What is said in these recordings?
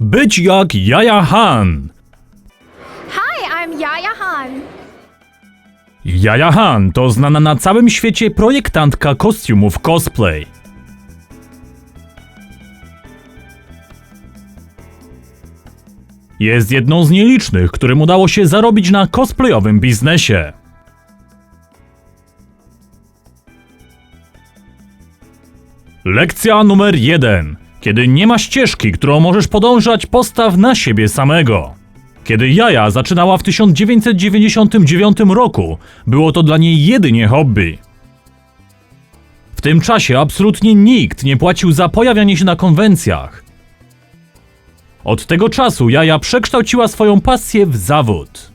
Być jak Jaja Han. Hi, I'm Yaya Han. Jaja Han to znana na całym świecie projektantka kostiumów cosplay. Jest jedną z nielicznych, którym udało się zarobić na cosplayowym biznesie. Lekcja numer jeden. Kiedy nie ma ścieżki, którą możesz podążać, postaw na siebie samego. Kiedy Jaja zaczynała w 1999 roku, było to dla niej jedynie hobby. W tym czasie absolutnie nikt nie płacił za pojawianie się na konwencjach. Od tego czasu Jaja przekształciła swoją pasję w zawód.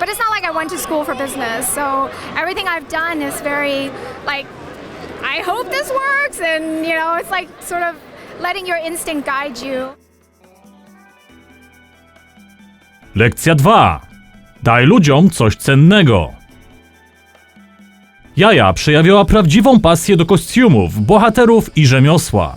But it's not like I went to school for business, so everything I've done is very like I hope this works and you know, it's like sort of letting your instinct guide you. Lekcja 2. Daj ludziom coś cennego. Jaja przejawiała prawdziwą pasję do kostiumów, bohaterów i rzemiosła.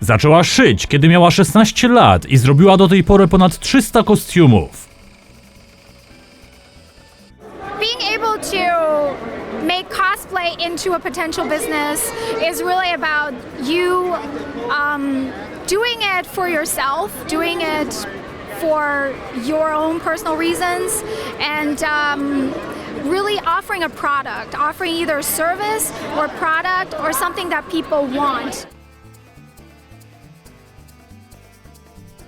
Zaczęła szyć, kiedy miała 16 lat i zrobiła do tej pory ponad 300 kostiumów. Able to make cosplay into a potential business is really about you um, doing it for yourself, doing it for your own personal reasons, and um, really offering a product, offering either a service or product or something that people want.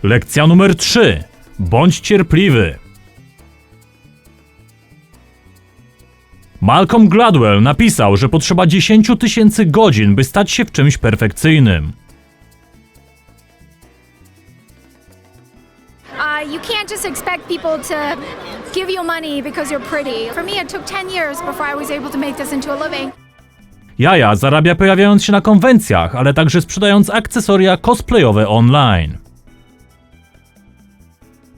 Lekcja numer 3. Bądź cierpliwy. Malcolm Gladwell napisał, że potrzeba 10 tysięcy godzin, by stać się w czymś perfekcyjnym. Uh, you can't just expect people to give you money because you're pretty. For me, it took 10 years before I was able to make this into a living. Jaja zarabia pojawiając się na konwencjach, ale także sprzedając akcesoria cosplayowe online.